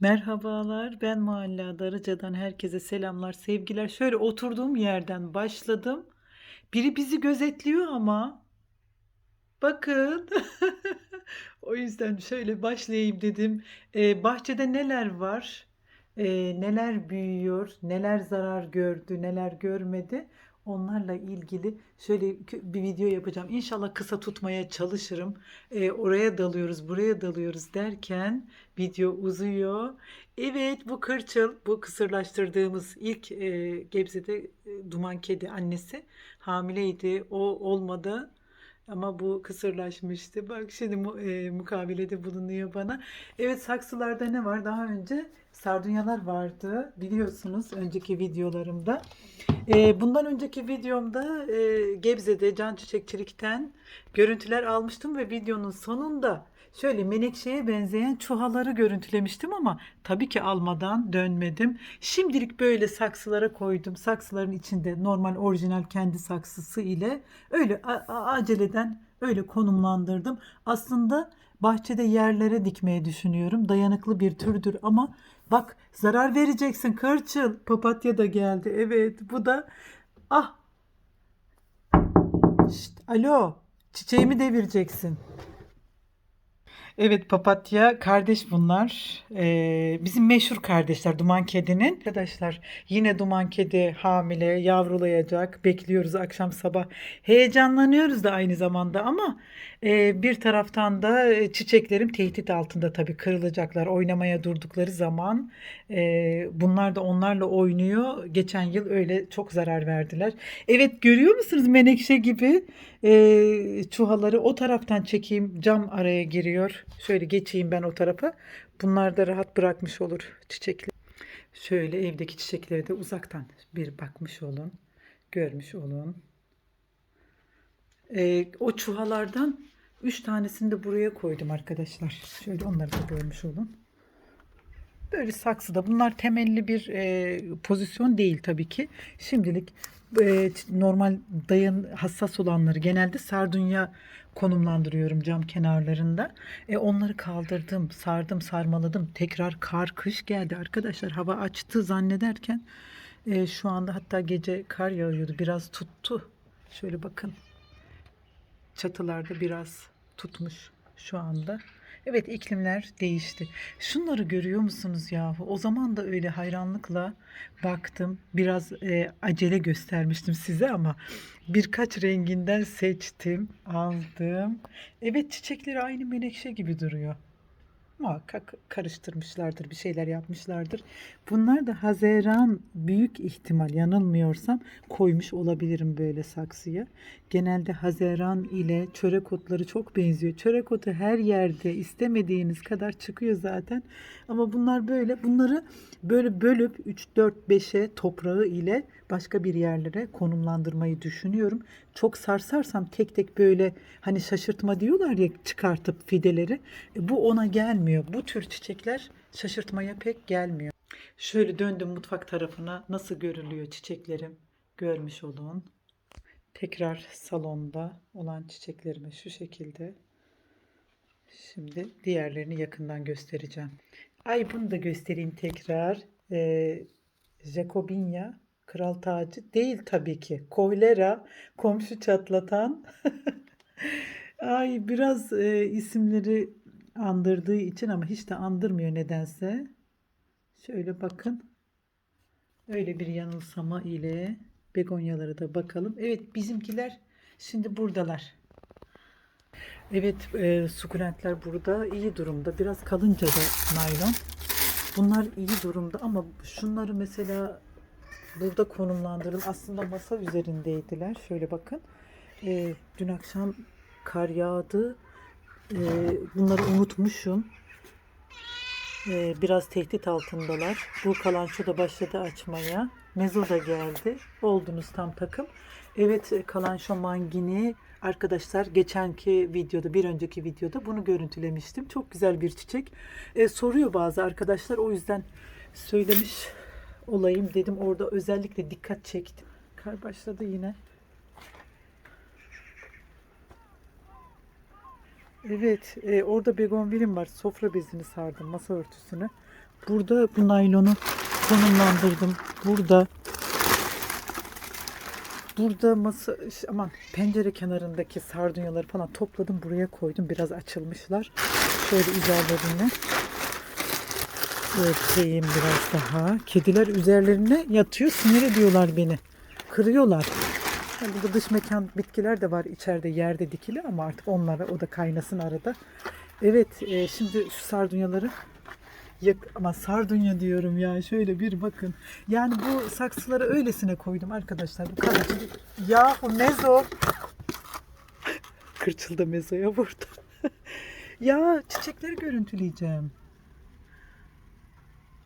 Merhabalar, ben Mualla Darıca'dan herkese selamlar, sevgiler. Şöyle oturduğum yerden başladım. Biri bizi gözetliyor ama bakın. O yüzden şöyle başlayayım dedim. Eee, bahçede neler var? Eee, neler büyüyor? Neler zarar gördü, neler görmedi? Onlarla ilgili şöyle bir video yapacağım. İnşallah kısa tutmaya çalışırım. Eee, oraya dalıyoruz, buraya dalıyoruz derken video uzuyor. Evet, bu kırçıl, bu kısırlaştırdığımız ilk eee, Gebze'de e, Duman Kedi annesi hamileydi. O olmadı. Ama bu kısırlaşmıştı. Bak şimdi mu, e, mukavelede bulunuyor bana. Evet saksılarda ne var? Daha önce sardunyalar vardı. Biliyorsunuz önceki videolarımda. E, bundan önceki videomda e, Gebze'de Can Çiçekçilik'ten görüntüler almıştım ve videonun sonunda şöyle menekşeye benzeyen çuhaları görüntülemiştim ama tabii ki almadan dönmedim. Şimdilik böyle saksılara koydum. Saksıların içinde normal orijinal kendi saksısı ile öyle aceleden öyle konumlandırdım. Aslında bahçede yerlere dikmeyi düşünüyorum. Dayanıklı bir türdür ama bak zarar vereceksin kırçıl. Papatya da geldi. Evet bu da ah Şşt, alo çiçeğimi devireceksin. Evet papatya kardeş bunlar. Ee, bizim meşhur kardeşler Duman Kedi'nin. Arkadaşlar yine Duman Kedi hamile yavrulayacak. Bekliyoruz akşam sabah. Heyecanlanıyoruz da aynı zamanda ama e, bir taraftan da e, çiçeklerim tehdit altında tabii kırılacaklar. Oynamaya durdukları zaman e, bunlar da onlarla oynuyor. Geçen yıl öyle çok zarar verdiler. Evet görüyor musunuz menekşe gibi e, çuhaları o taraftan çekeyim. Cam araya giriyor. Şöyle geçeyim ben o tarafa. Bunlar da rahat bırakmış olur çiçekleri. Şöyle evdeki çiçekleri de uzaktan bir bakmış olun. Görmüş olun. E, o çuhalardan üç tanesini de buraya koydum arkadaşlar. Şöyle onları da görmüş olun. Böyle saksıda bunlar temelli bir e, pozisyon değil tabii ki. Şimdilik e, normal dayan hassas olanları genelde sardunya konumlandırıyorum cam kenarlarında. E, onları kaldırdım, sardım, sarmaladım. Tekrar kar kış geldi arkadaşlar. Hava açtı zannederken e, şu anda hatta gece kar yağıyordu. Biraz tuttu. Şöyle bakın. Çatılarda biraz tutmuş şu anda. Evet iklimler değişti. Şunları görüyor musunuz yahu? O zaman da öyle hayranlıkla baktım. Biraz e, acele göstermiştim size ama birkaç renginden seçtim, aldım. Evet çiçekleri aynı menekşe gibi duruyor. Muhakkak karıştırmışlardır, bir şeyler yapmışlardır. Bunlar da Haziran büyük ihtimal yanılmıyorsam koymuş olabilirim böyle saksıya. Genelde Haziran ile çörek otları çok benziyor. Çörek otu her yerde istemediğiniz kadar çıkıyor zaten. Ama bunlar böyle bunları böyle bölüp 3 4 5'e toprağı ile başka bir yerlere konumlandırmayı düşünüyorum. Çok sarsarsam tek tek böyle hani şaşırtma diyorlar ya çıkartıp fideleri. E, bu ona gelmiyor. Bu tür çiçekler şaşırtmaya pek gelmiyor. Şöyle döndüm mutfak tarafına. Nasıl görülüyor çiçeklerim? Görmüş olun. Tekrar salonda olan çiçeklerimi şu şekilde. Şimdi diğerlerini yakından göstereceğim. Ay bunu da göstereyim tekrar. Ee, Jacobinia kral tacı değil tabii ki. Kohlera komşu çatlatan. Ay biraz e, isimleri andırdığı için ama hiç de andırmıyor nedense. Şöyle bakın. Öyle bir yanılsama ile begonyalara da bakalım. Evet bizimkiler şimdi buradalar. Evet e, sukulentler burada iyi durumda. Biraz kalınca da naylon. Bunlar iyi durumda ama şunları mesela burada konumlandırdım. Aslında masa üzerindeydiler. Şöyle bakın. E, dün akşam kar yağdı. E, bunları unutmuşum. Ee, biraz tehdit altındalar. Bu kalanço da başladı açmaya. Mezo da geldi. Oldunuz tam takım. Evet e, kalanço mangini arkadaşlar geçenki videoda bir önceki videoda bunu görüntülemiştim. Çok güzel bir çiçek. Ee, soruyor bazı arkadaşlar o yüzden söylemiş olayım dedim. Orada özellikle dikkat çektim. Kar başladı yine. Evet, e, orada begonvilim var. Sofra bezini sardım, masa örtüsünü. Burada bu naylonu konumlandırdım. Burada Burada masa aman pencere kenarındaki sardunyaları falan topladım buraya koydum. Biraz açılmışlar. Şöyle üzerlerine örteyim biraz daha. Kediler üzerlerine yatıyor. Sinir ediyorlar beni. Kırıyorlar. Ha, burada dış mekan bitkiler de var içeride yerde dikili ama artık onlara o da kaynasın arada. Evet e, şimdi şu sardunyaları Yak ama sardunya diyorum ya şöyle bir bakın. Yani bu saksıları öylesine koydum arkadaşlar. Bu kalıcı. Yahu mezo. Kırçıldı mezoya vurdu. ya çiçekleri görüntüleyeceğim.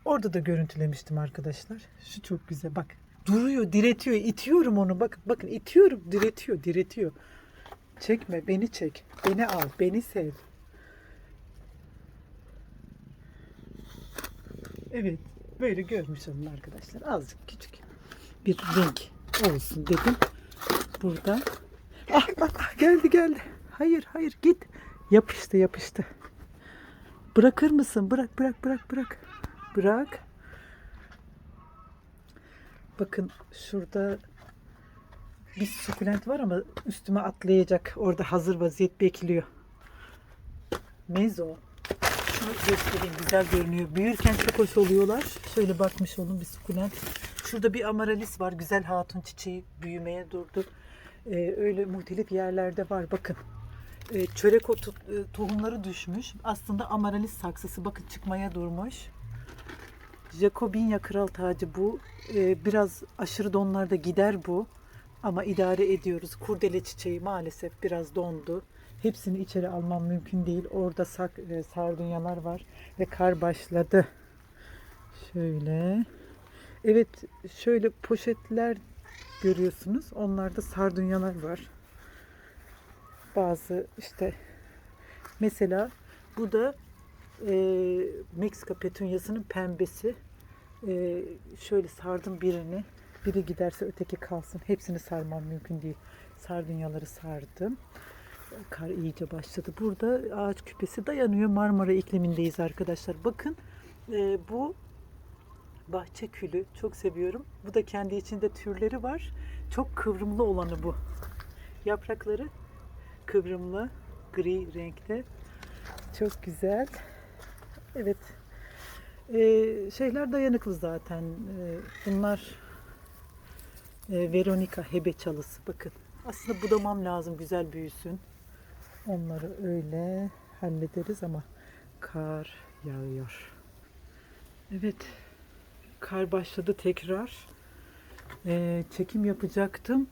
Orada da görüntülemiştim arkadaşlar. Şu çok güzel bak. Duruyor, diretiyor. itiyorum onu. Bakın, bakın itiyorum, diretiyor, diretiyor. Çekme, beni çek. Beni al, beni sev. Evet, böyle görmüş olun arkadaşlar. Azıcık küçük bir renk olsun dedim. Burada. Ah, ah, ah, geldi geldi. Hayır, hayır git. Yapıştı, yapıştı. Bırakır mısın? Bırak, bırak, bırak, bırak. Bırak. Bakın şurada bir sukulent var ama üstüme atlayacak. Orada hazır vaziyet bekliyor. Mezo. Şunu göstereyim güzel görünüyor. Büyürken çok hoş oluyorlar. Şöyle bakmış olun bir sukulent. Şurada bir amaralis var. Güzel hatun çiçeği büyümeye durdu. Ee, öyle muhtelif yerlerde var. Bakın. Ee, çörek otu e, tohumları düşmüş. Aslında amaralis saksısı bakın çıkmaya durmuş. Jacobinya kral tacı bu. Ee, biraz aşırı donlarda gider bu. Ama idare ediyoruz. Kurdele çiçeği maalesef biraz dondu. Hepsini içeri almam mümkün değil. Orada sak, e, sardunyalar var ve kar başladı. Şöyle. Evet, şöyle poşetler görüyorsunuz. Onlarda sardunyalar var. Bazı işte mesela bu da e, Meksika petunyasının pembesi. E, şöyle sardım birini. Biri giderse öteki kalsın. Hepsini sarmam mümkün değil. Sardunyaları sardım. Kar iyice başladı. Burada ağaç küpesi dayanıyor. Marmara iklimindeyiz arkadaşlar. Bakın e, bu bahçe külü. Çok seviyorum. Bu da kendi içinde türleri var. Çok kıvrımlı olanı bu. Yaprakları kıvrımlı, gri renkte. Çok güzel. Evet. Ee, şeyler dayanıklı zaten. Ee, bunlar e, Veronica hebe çalısı. Bakın. Aslında budamam lazım güzel büyüsün. Onları öyle hallederiz ama kar yağıyor. Evet. Kar başladı tekrar. Ee, çekim yapacaktım.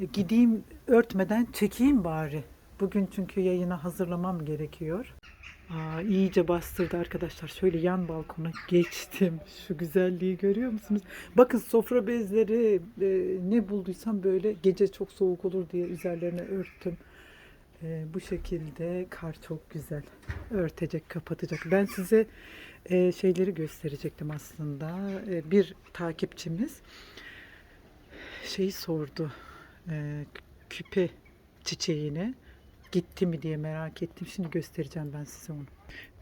E, gideyim örtmeden çekeyim bari. Bugün çünkü yayına hazırlamam gerekiyor. Aa, iyice bastırdı arkadaşlar. Şöyle yan balkona geçtim. Şu güzelliği görüyor musunuz? Bakın sofra bezleri e, ne bulduysam böyle gece çok soğuk olur diye üzerlerine örttüm. E, bu şekilde kar çok güzel. Örtecek, kapatacak. Ben size e, şeyleri gösterecektim aslında. E, bir takipçimiz şeyi sordu. E, küpe çiçeğine gitti mi diye merak ettim. Şimdi göstereceğim ben size onu.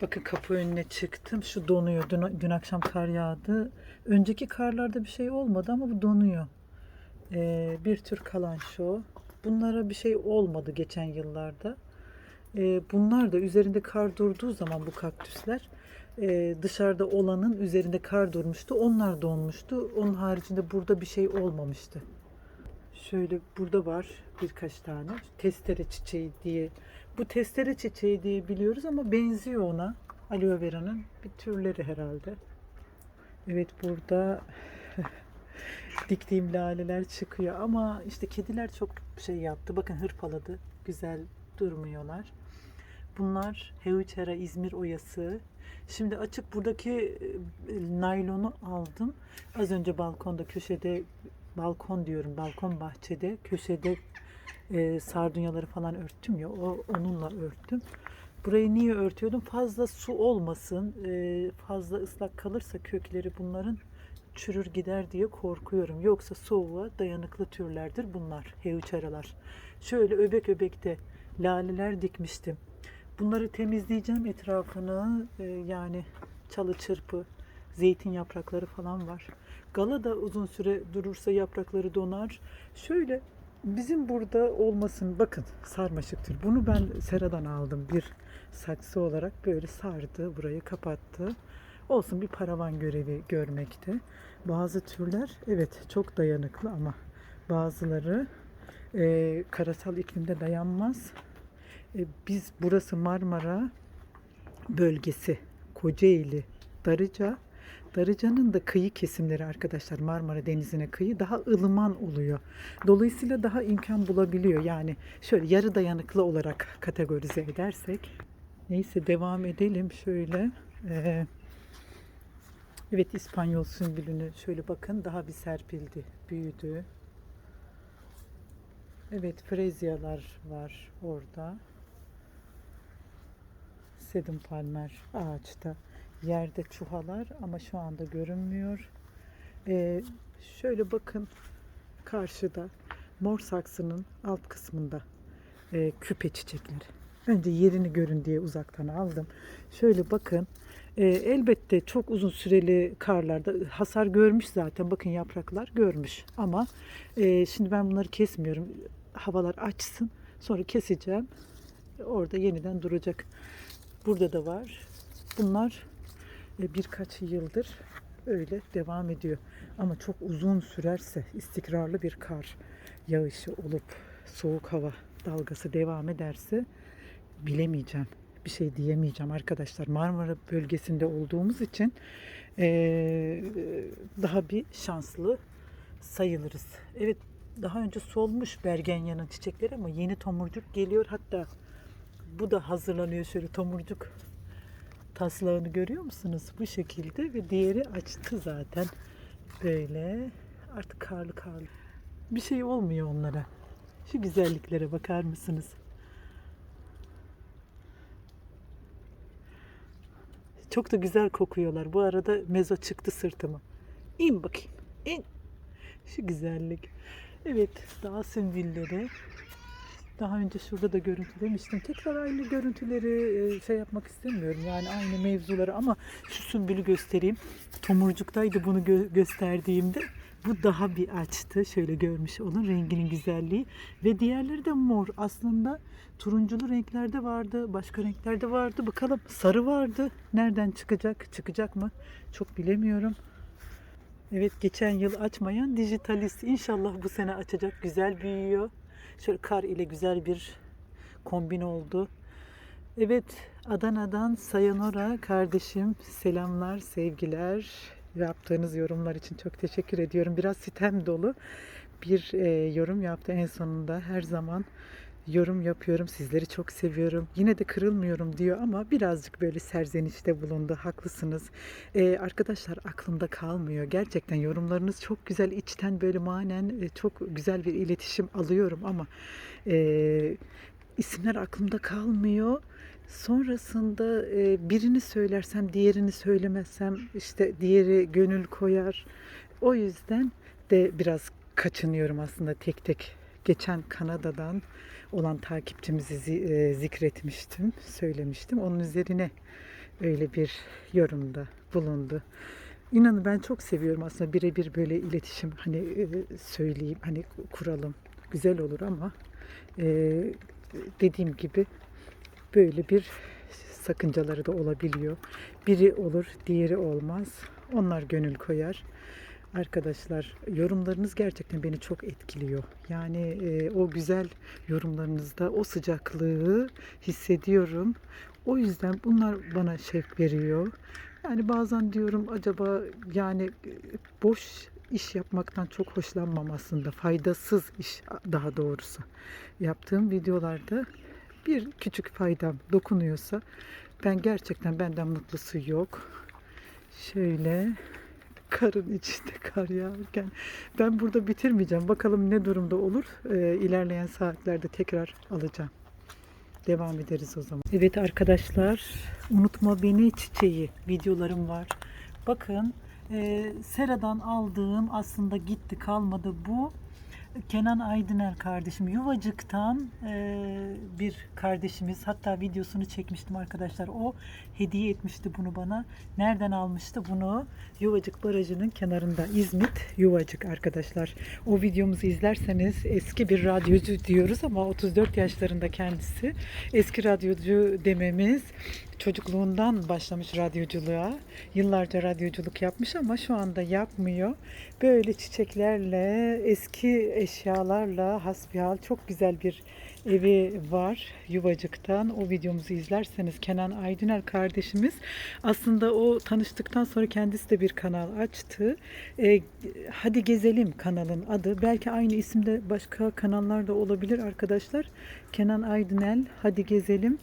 Bakın kapı önüne çıktım. Şu donuyor. Dün, dün akşam kar yağdı. Önceki karlarda bir şey olmadı ama bu donuyor. Ee, bir tür kalan şu. Bunlara bir şey olmadı geçen yıllarda. Ee, bunlar da üzerinde kar durduğu zaman bu kaktüsler e, dışarıda olanın üzerinde kar durmuştu. Onlar donmuştu. Onun haricinde burada bir şey olmamıştı. Şöyle burada var birkaç tane. Testere çiçeği diye. Bu testere çiçeği diye biliyoruz ama benziyor ona. Aloe vera'nın bir türleri herhalde. Evet burada diktiğim laleler çıkıyor ama işte kediler çok şey yaptı. Bakın hırpaladı. Güzel durmuyorlar. Bunlar Heuchera İzmir oyası. Şimdi açık buradaki e, naylonu aldım. Az önce balkonda köşede balkon diyorum balkon bahçede köşede e, sardunyaları falan örttüm ya o onunla örttüm. Burayı niye örtüyordum? Fazla su olmasın, e, fazla ıslak kalırsa kökleri bunların çürür gider diye korkuyorum. Yoksa soğuğa dayanıklı türlerdir bunlar, heuçeralar. Şöyle öbek öbekte laleler dikmiştim. Bunları temizleyeceğim etrafını. Ee, yani çalı çırpı, zeytin yaprakları falan var. Gala da uzun süre durursa yaprakları donar. Şöyle bizim burada olmasın. Bakın sarmaşıktır. Bunu ben seradan aldım. Bir saksı olarak böyle sardı. Burayı kapattı. Olsun bir paravan görevi görmekte. Bazı türler evet çok dayanıklı ama bazıları e, karasal iklimde dayanmaz. E, biz burası Marmara bölgesi Kocaeli, Darıca. Darıca'nın da kıyı kesimleri arkadaşlar Marmara Denizi'ne kıyı daha ılıman oluyor. Dolayısıyla daha imkan bulabiliyor. Yani şöyle yarı dayanıklı olarak kategorize edersek. Neyse devam edelim şöyle. Ee, evet İspanyol sümbülünü şöyle bakın daha bir serpildi, büyüdü. Evet frezyalar var orada. Sedum palmer ağaçta. Yerde çuhalar ama şu anda görünmüyor. Ee, şöyle bakın karşıda mor saksının alt kısmında e, küpe çiçekleri. Önce yerini görün diye uzaktan aldım. Şöyle bakın. e, elbette çok uzun süreli karlarda hasar görmüş zaten. Bakın yapraklar görmüş. Ama e, şimdi ben bunları kesmiyorum. Havalar açsın. Sonra keseceğim. Orada yeniden duracak. Burada da var. Bunlar birkaç yıldır öyle devam ediyor. Ama çok uzun sürerse istikrarlı bir kar yağışı olup soğuk hava dalgası devam ederse bilemeyeceğim. Bir şey diyemeyeceğim arkadaşlar. Marmara bölgesinde olduğumuz için eee, daha bir şanslı sayılırız. Evet daha önce solmuş Bergenya'nın çiçekleri ama yeni tomurcuk geliyor. Hatta bu da hazırlanıyor şöyle tomurcuk taslağını görüyor musunuz? Bu şekilde ve diğeri açtı zaten. Böyle artık karlı karlı. Bir şey olmuyor onlara. Şu güzelliklere bakar mısınız? Çok da güzel kokuyorlar. Bu arada mezo çıktı sırtıma. İn bakayım. İn. Şu güzellik. Evet, dağ sümbülleri. Daha önce şurada da görüntülemiştim. Tekrar aynı görüntüleri e, şey yapmak istemiyorum. Yani aynı mevzuları ama şu sümbülü göstereyim. Tomurcuktaydı bunu gö- gösterdiğimde. Bu daha bir açtı. Şöyle görmüş olun renginin güzelliği. Ve diğerleri de mor. Aslında turunculu renklerde vardı. Başka renklerde vardı. Bakalım sarı vardı. Nereden çıkacak? Çıkacak mı? Çok bilemiyorum. Evet geçen yıl açmayan dijitalist. İnşallah bu sene açacak. Güzel büyüyor. Şöyle kar ile güzel bir kombin oldu. Evet Adana'dan Sayanora kardeşim selamlar, sevgiler. Yaptığınız yorumlar için çok teşekkür ediyorum. Biraz sitem dolu bir e, yorum yaptı en sonunda. Her zaman yorum yapıyorum. Sizleri çok seviyorum. Yine de kırılmıyorum diyor ama birazcık böyle serzenişte bulundu. Haklısınız. E, arkadaşlar aklımda kalmıyor. Gerçekten yorumlarınız çok güzel. içten böyle manen e, çok güzel bir iletişim alıyorum ama e, isimler aklımda kalmıyor. Sonrasında e, birini söylersem diğerini söylemezsem işte diğeri gönül koyar. O yüzden de biraz kaçınıyorum aslında tek tek. Geçen Kanada'dan olan takipçimizi zi- e, zikretmiştim, söylemiştim. Onun üzerine öyle bir yorumda bulundu. İnanın ben çok seviyorum aslında birebir böyle iletişim hani e, söyleyeyim hani kuralım güzel olur ama e, dediğim gibi böyle bir sakıncaları da olabiliyor. Biri olur, diğeri olmaz. Onlar gönül koyar. Arkadaşlar yorumlarınız gerçekten beni çok etkiliyor. Yani e, o güzel yorumlarınızda o sıcaklığı hissediyorum. O yüzden bunlar bana şevk veriyor. Yani bazen diyorum acaba yani e, boş iş yapmaktan çok hoşlanmam aslında. Faydasız iş daha doğrusu. Yaptığım videolarda bir küçük faydam dokunuyorsa ben gerçekten benden mutlusu yok. Şöyle karın içinde kar yağarken ben burada bitirmeyeceğim. Bakalım ne durumda olur. Ee, ilerleyen saatlerde tekrar alacağım. Devam ederiz o zaman. Evet arkadaşlar unutma beni çiçeği videolarım var. Bakın e, Sera'dan aldığım aslında gitti kalmadı bu. Kenan Aydınel kardeşim Yuvacık'tan e, bir kardeşimiz hatta videosunu çekmiştim arkadaşlar. O hediye etmişti bunu bana. Nereden almıştı bunu? Yuvacık Barajı'nın kenarında İzmit Yuvacık arkadaşlar. O videomuzu izlerseniz eski bir radyocu diyoruz ama 34 yaşlarında kendisi. Eski radyocu dememiz çocukluğundan başlamış radyoculuğa. Yıllarca radyoculuk yapmış ama şu anda yapmıyor. Böyle çiçeklerle, eski eşyalarla hasbihal çok güzel bir evi var Yuvacık'tan. O videomuzu izlerseniz Kenan Aydınel kardeşimiz aslında o tanıştıktan sonra kendisi de bir kanal açtı. E, Hadi Gezelim kanalın adı. Belki aynı isimde başka kanallarda olabilir arkadaşlar. Kenan Aydınel Hadi Gezelim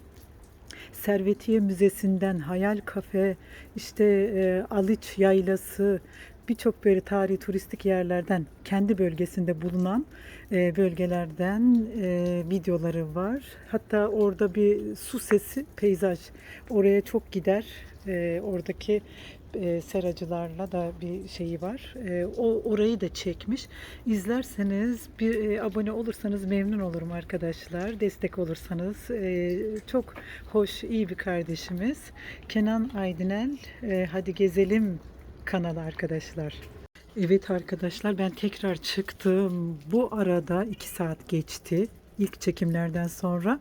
Servetiye Müzesi'nden Hayal Kafe, işte e, Aliç Yaylası, birçok böyle tarihi turistik yerlerden kendi bölgesinde bulunan e, bölgelerden e, videoları var. Hatta orada bir su sesi peyzaj oraya çok gider. E, oradaki e, seracılarla da bir şeyi var. E, o orayı da çekmiş. İzlerseniz bir e, abone olursanız memnun olurum arkadaşlar. Destek olursanız e, çok hoş, iyi bir kardeşimiz. Kenan Aydınel e, Hadi Gezelim kanalı arkadaşlar. Evet arkadaşlar ben tekrar çıktım. Bu arada 2 saat geçti ilk çekimlerden sonra.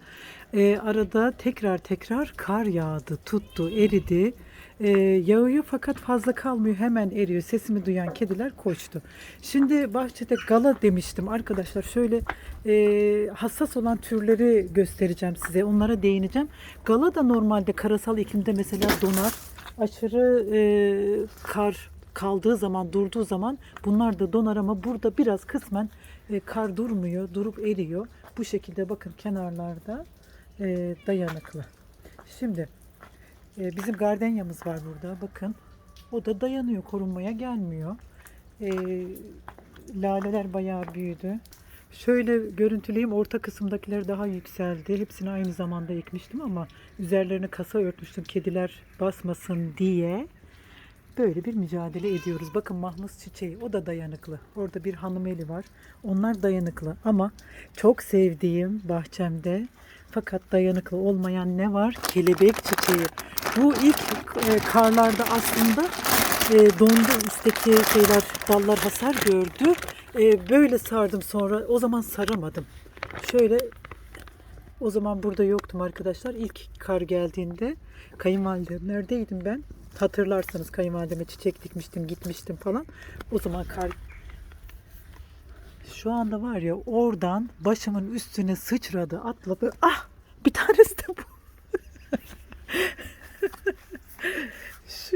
E, arada tekrar tekrar kar yağdı, tuttu, eridi. E, yağıyor fakat fazla kalmıyor hemen eriyor. Sesimi duyan kediler koştu. Şimdi bahçede gala demiştim arkadaşlar. Şöyle e, hassas olan türleri göstereceğim size. Onlara değineceğim. Gala da normalde karasal iklimde mesela donar. Aşırı e, kar kaldığı zaman, durduğu zaman bunlar da donar ama burada biraz kısmen e, kar durmuyor, durup eriyor. Bu şekilde bakın kenarlarda e, dayanıklı. Şimdi e, bizim gardenyamız var burada. Bakın o da dayanıyor, korunmaya gelmiyor. E, laleler bayağı büyüdü. Şöyle görüntüleyeyim. Orta kısımdakiler daha yükseldi. Hepsini aynı zamanda ekmiştim ama üzerlerine kasa örtmüştüm kediler basmasın diye. Böyle bir mücadele ediyoruz. Bakın mahmuz çiçeği o da dayanıklı. Orada bir hanım eli var. Onlar dayanıklı ama çok sevdiğim bahçemde fakat dayanıklı olmayan ne var? Kelebek çiçeği. Bu ilk e, karlarda aslında e, dondu üstteki şeyler dallar hasar gördü. E, böyle sardım sonra o zaman saramadım. Şöyle o zaman burada yoktum arkadaşlar. İlk kar geldiğinde kayınvalidem neredeydim ben? Hatırlarsanız kayınvalideme çiçek dikmiştim, gitmiştim falan. O zaman kar şu anda var ya oradan başımın üstüne sıçradı, atladı. Ah! Bir tanesi de bu.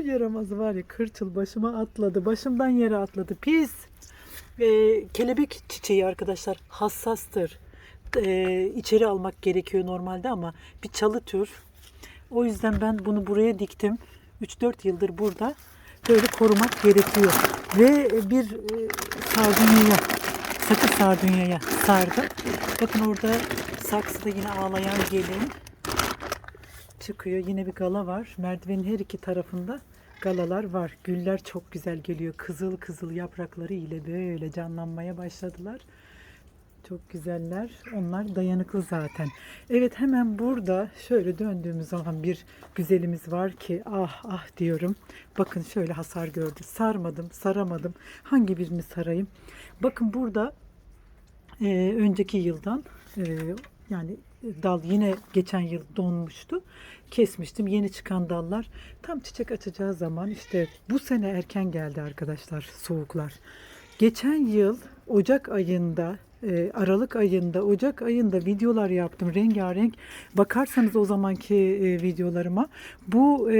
Şu yaramaz var ya kırçıl başıma atladı. Başımdan yere atladı. Pis. Ee, kelebek çiçeği arkadaşlar hassastır. Ee, içeri almak gerekiyor normalde ama bir çalı tür. O yüzden ben bunu buraya diktim. 3-4 yıldır burada böyle korumak gerekiyor. Ve bir e, sardunyaya, sakız sardunyaya sardım. Bakın orada saksıda yine ağlayan gelin çıkıyor. Yine bir gala var. Merdivenin her iki tarafında galalar var. Güller çok güzel geliyor. Kızıl kızıl yaprakları ile böyle canlanmaya başladılar. Çok güzeller. Onlar dayanıklı zaten. Evet hemen burada şöyle döndüğümüz zaman bir güzelimiz var ki ah ah diyorum. Bakın şöyle hasar gördü. Sarmadım, saramadım. Hangi birini sarayım? Bakın burada e, önceki yıldan e, yani dal yine geçen yıl donmuştu. Kesmiştim. Yeni çıkan dallar tam çiçek açacağı zaman işte bu sene erken geldi arkadaşlar soğuklar. Geçen yıl Ocak ayında e, Aralık ayında, Ocak ayında videolar yaptım rengarenk. Bakarsanız o zamanki e, videolarıma bu e,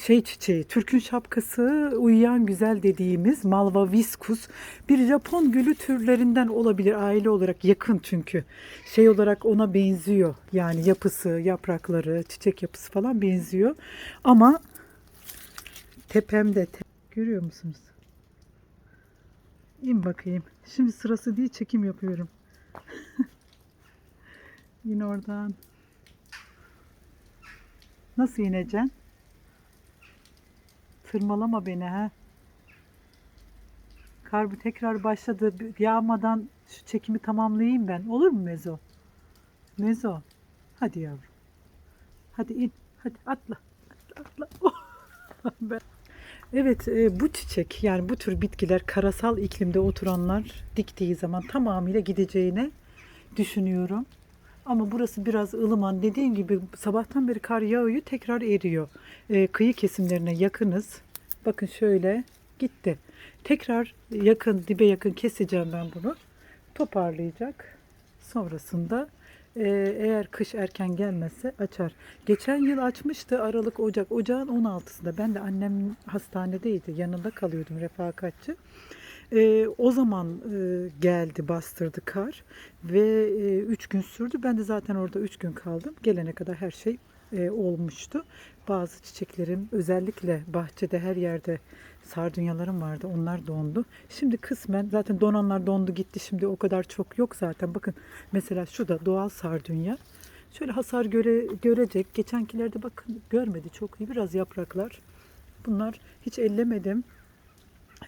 şey çiçeği, Türk'ün şapkası uyuyan güzel dediğimiz Malva viscus bir Japon gülü türlerinden olabilir aile olarak yakın çünkü. Şey olarak ona benziyor. Yani yapısı, yaprakları, çiçek yapısı falan benziyor. Ama tepemde te- görüyor musunuz? İn bakayım. Şimdi sırası değil çekim yapıyorum. Yine oradan. Nasıl ineceksin? Tırmalama beni ha. Kar bu tekrar başladı. Yağmadan Şu çekimi tamamlayayım ben. Olur mu Mezo? Mezo. Hadi yavrum. Hadi in. Hadi atla. Atla atla. ben... Evet e, bu çiçek yani bu tür bitkiler karasal iklimde oturanlar diktiği zaman tamamıyla gideceğine düşünüyorum. Ama burası biraz ılıman. Dediğim gibi sabahtan beri kar yağıyor tekrar eriyor. E, kıyı kesimlerine yakınız. Bakın şöyle gitti. Tekrar yakın dibe yakın keseceğim ben bunu. Toparlayacak. Sonrasında eğer kış erken gelmezse açar. Geçen yıl açmıştı Aralık Ocak. Ocağın 16'sında ben de annem hastanedeydi. Yanında kalıyordum refakatçi. E, o zaman e, geldi bastırdı kar ve 3 gün sürdü. Ben de zaten orada 3 gün kaldım. Gelene kadar her şey e, olmuştu. Bazı çiçeklerim özellikle bahçede her yerde sardunyalarım vardı. Onlar dondu. Şimdi kısmen zaten donanlar dondu gitti. Şimdi o kadar çok yok zaten. Bakın mesela şu da doğal sardunya. Şöyle hasar göre, görecek. Geçenkilerde bakın görmedi çok iyi. Biraz yapraklar. Bunlar hiç ellemedim.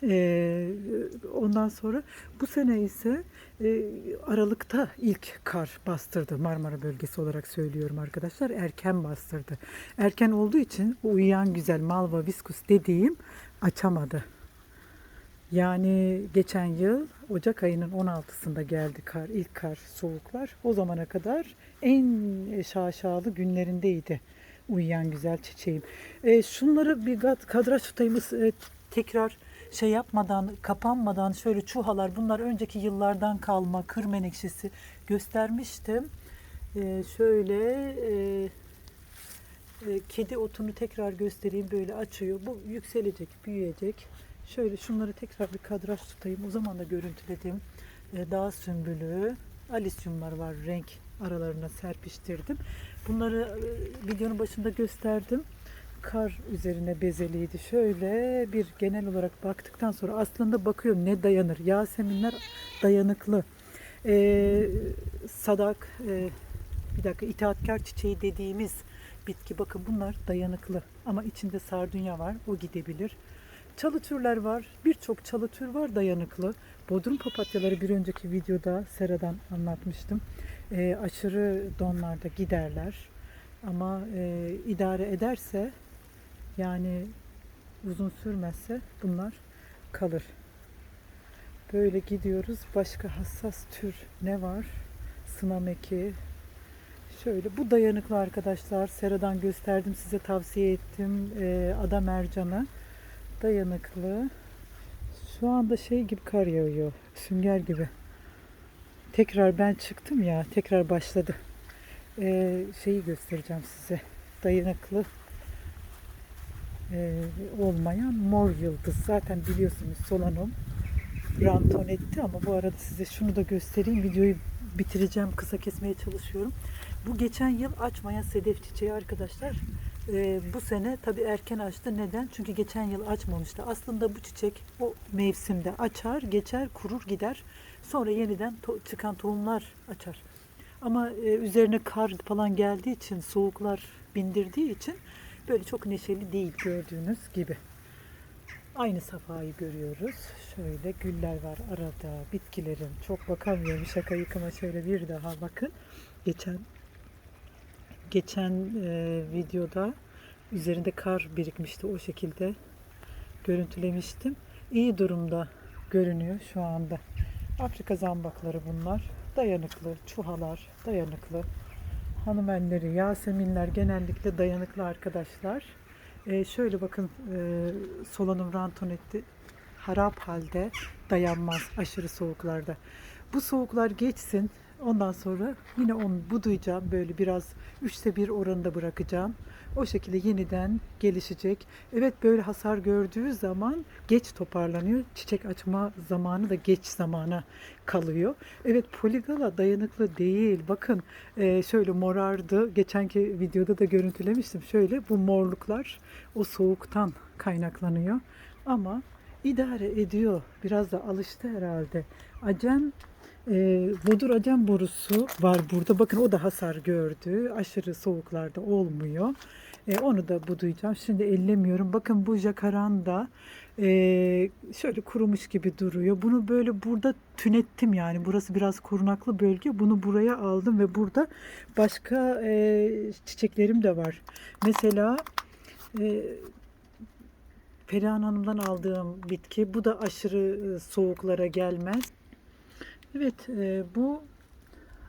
Ee, ondan sonra bu sene ise e, Aralık'ta ilk kar bastırdı Marmara bölgesi olarak söylüyorum arkadaşlar. Erken bastırdı. Erken olduğu için uyuyan güzel Malva viscus dediğim açamadı. Yani geçen yıl Ocak ayının 16'sında geldi kar, ilk kar, soğuklar. O zamana kadar en şaşalı günlerindeydi uyuyan güzel çiçeğim. E, şunları bir kadraj tutayım e, tekrar şey yapmadan, kapanmadan şöyle çuhalar bunlar önceki yıllardan kalma kır menekşesi göstermiştim. E, şöyle e, e, kedi otunu tekrar göstereyim böyle açıyor. Bu yükselecek, büyüyecek. Şöyle şunları tekrar bir kadraj tutayım. O zaman da görüntüledim. E, dağ sümbülü, alisyumlar var renk aralarına serpiştirdim. Bunları e, videonun başında gösterdim. Kar üzerine bezeliydi. Şöyle bir genel olarak baktıktan sonra aslında bakıyorum ne dayanır. Yaseminler dayanıklı. E, sadak, e, bir dakika itaatkar çiçeği dediğimiz bitki. Bakın bunlar dayanıklı. Ama içinde sardunya var. O gidebilir. Çalı türler var. Birçok çalı tür var dayanıklı. Bodrum papatyaları bir önceki videoda Sera'dan anlatmıştım. E, aşırı donlarda giderler. Ama e, idare ederse yani uzun sürmezse bunlar kalır. Böyle gidiyoruz. Başka hassas tür ne var? Sınameki. Şöyle bu dayanıklı arkadaşlar. Sera'dan gösterdim size tavsiye ettim. E, ada mercanı dayanıklı. Şu anda şey gibi kar yağıyor. Sünger gibi. Tekrar ben çıktım ya. Tekrar başladı. Ee, şeyi göstereceğim size. Dayanıklı ee, olmayan mor yıldız. Zaten biliyorsunuz solanum ranton etti ama bu arada size şunu da göstereyim. Videoyu bitireceğim. Kısa kesmeye çalışıyorum. Bu geçen yıl açmayan sedef çiçeği arkadaşlar. Ee, bu sene tabii erken açtı. Neden? Çünkü geçen yıl açmamıştı. Aslında bu çiçek o mevsimde açar, geçer, kurur, gider. Sonra yeniden to- çıkan tohumlar açar. Ama e, üzerine kar falan geldiği için, soğuklar bindirdiği için böyle çok neşeli değil gördüğünüz gibi. Aynı safhayı görüyoruz. Şöyle güller var arada, bitkilerin. Çok bakamıyorum şaka yıkıma şöyle bir daha bakın. Geçen geçen e, videoda üzerinde kar birikmişti o şekilde görüntülemiştim. İyi durumda görünüyor şu anda. Afrika zambakları bunlar. Dayanıklı, çuhalar dayanıklı. Hanımenleri, yaseminler genellikle dayanıklı arkadaşlar. E, şöyle bakın e, solanum rantonetti harap halde dayanmaz aşırı soğuklarda. Bu soğuklar geçsin. Ondan sonra yine onu budayacağım. Böyle biraz üçte bir oranında bırakacağım. O şekilde yeniden gelişecek. Evet böyle hasar gördüğü zaman geç toparlanıyor. Çiçek açma zamanı da geç zamana kalıyor. Evet poligala dayanıklı değil. Bakın e, şöyle morardı. Geçenki videoda da görüntülemiştim. Şöyle bu morluklar o soğuktan kaynaklanıyor. Ama idare ediyor. Biraz da alıştı herhalde. Acem e, Bodur acem borusu var burada. Bakın o da hasar gördü. Aşırı soğuklarda olmuyor. E, onu da budayacağım. Şimdi ellemiyorum. Bakın bu jacaranda e, şöyle kurumuş gibi duruyor. Bunu böyle burada tünettim yani. Burası biraz korunaklı bölge. Bunu buraya aldım ve burada başka e, çiçeklerim de var. Mesela e, Perihan Hanım'dan aldığım bitki. Bu da aşırı e, soğuklara gelmez. Evet, e, bu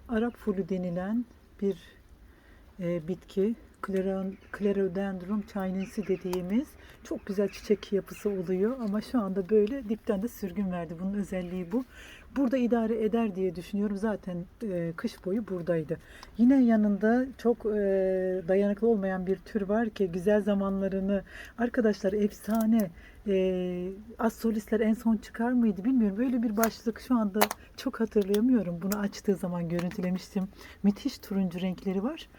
Arap fulu denilen bir e, bitki. Clero- Clerodendron chinense dediğimiz çok güzel çiçek yapısı oluyor ama şu anda böyle dipten de sürgün verdi. Bunun özelliği bu. Burada idare eder diye düşünüyorum. Zaten e, kış boyu buradaydı. Yine yanında çok e, dayanıklı olmayan bir tür var ki güzel zamanlarını arkadaşlar efsane e, az solistler en son çıkar mıydı bilmiyorum. Böyle bir başlık şu anda çok hatırlayamıyorum. Bunu açtığı zaman görüntülemiştim. Müthiş turuncu renkleri var.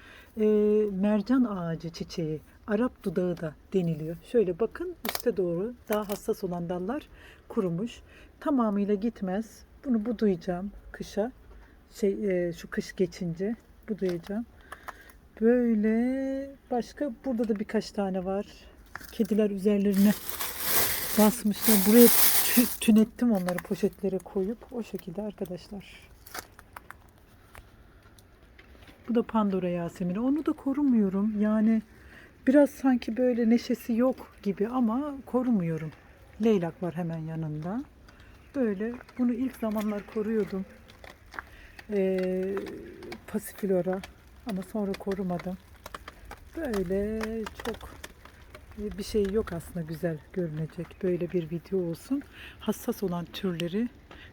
E, mercan ağacı çiçeği. Arap dudağı da deniliyor. Şöyle bakın üste doğru daha hassas olan dallar kurumuş. Tamamıyla gitmez. Bunu budayacağım kışa. Şey e, şu kış geçince budayacağım. Böyle başka burada da birkaç tane var. Kediler üzerlerine basmışlar. Buraya tü- tünettim onları poşetlere koyup o şekilde arkadaşlar. Bu da Pandora Yasemini. Onu da korumuyorum. Yani biraz sanki böyle neşesi yok gibi ama korumuyorum. Leylak var hemen yanında. Böyle bunu ilk zamanlar koruyordum. Ee, Pasiflora ama sonra korumadım. Böyle çok e, bir şey yok aslında güzel görünecek. Böyle bir video olsun. Hassas olan türleri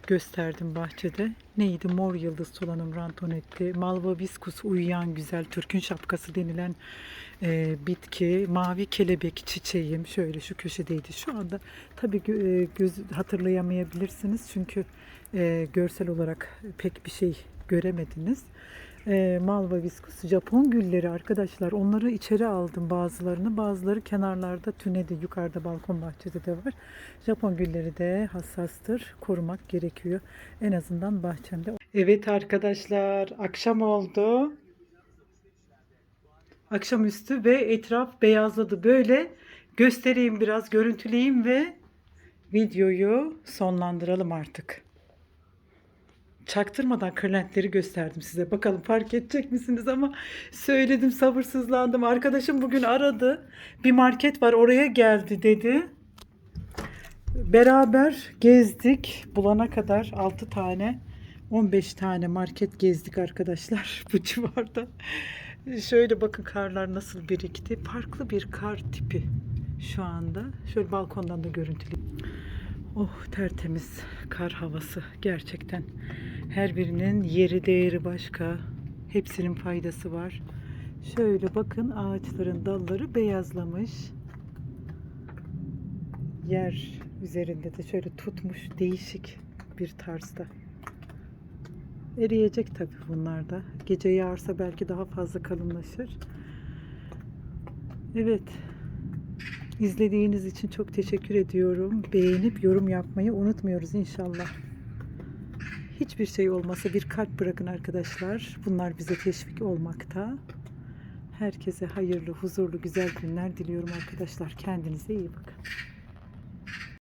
gösterdim bahçede. Neydi? Mor yıldız solanum rantonetti. Malva viscus uyuyan güzel Türk'ün şapkası denilen e, bitki. Mavi kelebek çiçeğim. Şöyle şu köşedeydi. Şu anda tabii e, göz hatırlayamayabilirsiniz. Çünkü e, görsel olarak pek bir şey göremediniz. E, Malva viskus Japon gülleri arkadaşlar. Onları içeri aldım bazılarını. Bazıları kenarlarda tünede yukarıda balkon bahçede de var. Japon gülleri de hassastır. Korumak gerekiyor. En azından bahçemde. Evet arkadaşlar akşam oldu. Akşamüstü ve etraf beyazladı. Böyle göstereyim biraz, görüntüleyeyim ve videoyu sonlandıralım artık. Çaktırmadan kırlentleri gösterdim size. Bakalım fark edecek misiniz ama söyledim sabırsızlandım. Arkadaşım bugün aradı. Bir market var oraya geldi dedi. Beraber gezdik. Bulana kadar 6 tane 15 tane market gezdik arkadaşlar bu civarda. Şöyle bakın karlar nasıl birikti. Farklı bir kar tipi şu anda. Şöyle balkondan da görüntüleyeyim. Oh tertemiz kar havası gerçekten. Her birinin yeri değeri başka. Hepsinin faydası var. Şöyle bakın ağaçların dalları beyazlamış. Yer üzerinde de şöyle tutmuş değişik bir tarzda. Eriyecek tabii bunlar da. Gece yağarsa belki daha fazla kalınlaşır. Evet. İzlediğiniz için çok teşekkür ediyorum. Beğenip yorum yapmayı unutmuyoruz inşallah. Hiçbir şey olmasa bir kalp bırakın arkadaşlar. Bunlar bize teşvik olmakta. Herkese hayırlı, huzurlu, güzel günler diliyorum arkadaşlar. Kendinize iyi bakın.